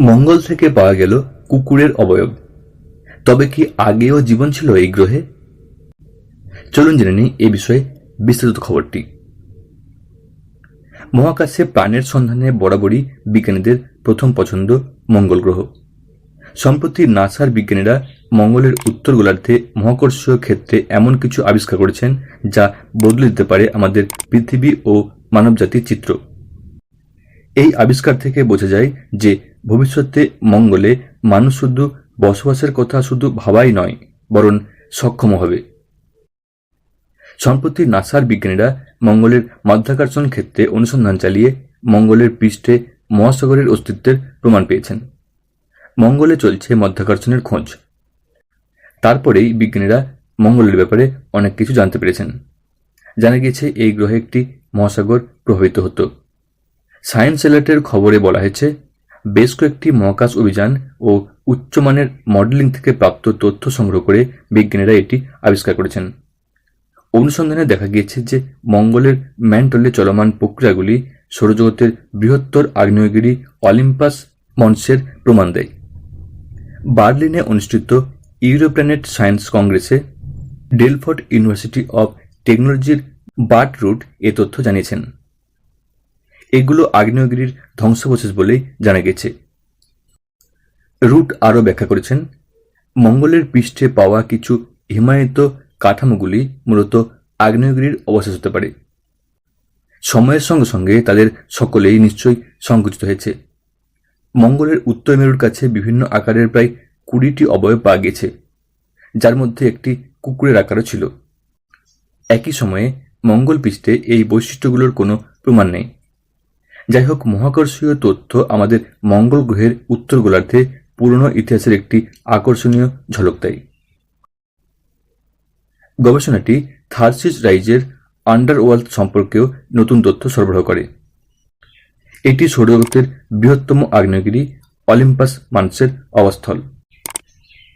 মঙ্গল থেকে পাওয়া গেল কুকুরের অবয়ব। তবে কি আগেও জীবন ছিল এই গ্রহে? চলুন জেনে নিই এ বিষয়ে বিস্তারিত খবরটি। মহাকাশে প্রাণের সন্ধানে বরাবরই বিজ্ঞানীদের প্রথম পছন্দ মঙ্গল গ্রহ। সম্প্রতি নাসার বিজ্ঞানীরা মঙ্গলের উত্তর গোলার্ধে মহাকর্ষীয় ক্ষেত্রে এমন কিছু আবিষ্কার করেছেন যা বদলে দিতে পারে আমাদের পৃথিবী ও মানবজাতির চিত্র। এই আবিষ্কার থেকে বোঝা যায় যে ভবিষ্যতে মঙ্গলে মানুষ শুধু বসবাসের কথা শুধু ভাবাই নয়, বরং সক্ষম হবে। সম্প্রতি নাসার বিজ্ঞানীরা মঙ্গলের মাধ্যাকর্ষণ ক্ষেত্রে অনুসন্ধান চালিয়ে মঙ্গলের পৃষ্ঠে মহাসাগরের অস্তিত্বের প্রমাণ পেয়েছেন। মঙ্গলে চলছে মাধ্যাকর্ষণের খোঁজ। তারপরেই বিজ্ঞানীরা মঙ্গলের ব্যাপারে অনেক কিছু জানতে পেরেছেন। জানা গিয়েছে, এই গ্রহে একটি মহাসাগর প্রভাবিত হতো। সায়েন্স অ্যালার্টের খবরে বলা হয়েছে বেশ কয়েকটি মহাকাশ অভিযান ও উচ্চমানের মডেলিং থেকে প্রাপ্ত তথ্য সংগ্রহ করে বিজ্ঞানীরা এটি আবিষ্কার করেছেন। অনুসন্ধানে দেখা গিয়েছে যে মঙ্গলের ম্যান্টলে চলমান প্রক্রিয়াগুলি সৌরজগতের বৃহত্তর আগ্নেয়গিরি অলিম্পাস মঞ্চের প্রমাণ দেয়। বার্লিনে অনুষ্ঠিত ইউরোপ্ল্যানেট সায়েন্স কংগ্রেসে ডেলফোর্ট ইউনিভার্সিটি অব টেকনোলজির বার্ট রুট এ তথ্য জানিয়েছেন। এগুলো আগ্নেয়গিরির ধ্বংসাবশেষ বলেই জানা গেছে। রুট আরও ব্যাখ্যা করেছেন, মঙ্গলের পৃষ্ঠে পাওয়া কিছু হিমায়িত কাঠামোগুলি মূলত আগ্নেয়গিরির অবশেষ হতে পারে। সময়ের সঙ্গে সঙ্গে তাদের সকলেই নিশ্চয়ই সংকুচিত হয়েছে। মঙ্গলের উত্তর মেরুর কাছে বিভিন্ন আকারের প্রায় কুড়িটি অবয়ব পাওয়া গেছে, যার মধ্যে একটি কুকুরের আকারও ছিল। একই সময়ে মঙ্গল পৃষ্ঠে এই বৈশিষ্ট্যগুলোর কোনো প্রমাণ নেই। যাই হোক মহাকর্ষীয় তথ্য আমাদের মঙ্গল গ্রহের উত্তর গোলার্ধে পুরনো ইতিহাসের একটি আকর্ষণীয় ঝলক দেয়। গবেষণাটি থার্সিস রাইজের আন্ডারওয়ার্ল্ড সম্পর্কেও নতুন তথ্য সরবরাহ করে। এটি সৌরজগতের বৃহত্তম আগ্নেয়গিরি অলিম্পাস মানসের অবস্থল।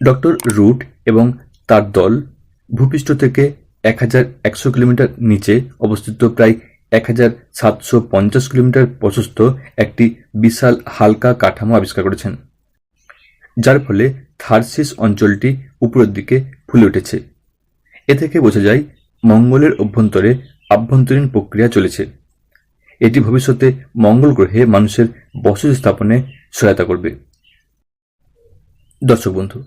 ডক্টর রুট এবং তার দল ভূপৃষ্ঠ থেকে এক হাজার একশো কিলোমিটার নিচে অবস্থিত প্রায় এক হাজার সাতশো পঞ্চাশ কিলোমিটার প্রশস্ত একটি বিশাল হালকা কাঠামো আবিষ্কার করেছেন, যার ফলে থার্সিস অঞ্চলটি উপরের দিকে ফুলে উঠেছে। এ থেকে বোঝা যায়, মঙ্গলের অভ্যন্তরে আভ্যন্তরীণ প্রক্রিয়া চলেছে। এটি ভবিষ্যতে মঙ্গল গ্রহে মানুষের বসতি স্থাপনে সহায়তা করবে। দর্শক বন্ধু,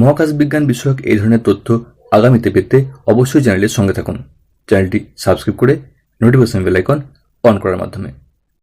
মহাকাশ বিজ্ঞান বিষয়ক এই ধরনের তথ্য আগামীতে পেতে অবশ্যই চ্যানেলের সঙ্গে থাকুন। চ্যানেলটি সাবস্ক্রাইব করে নোটিফিকেশন বেল আইকন অন করার মাধ্যমে।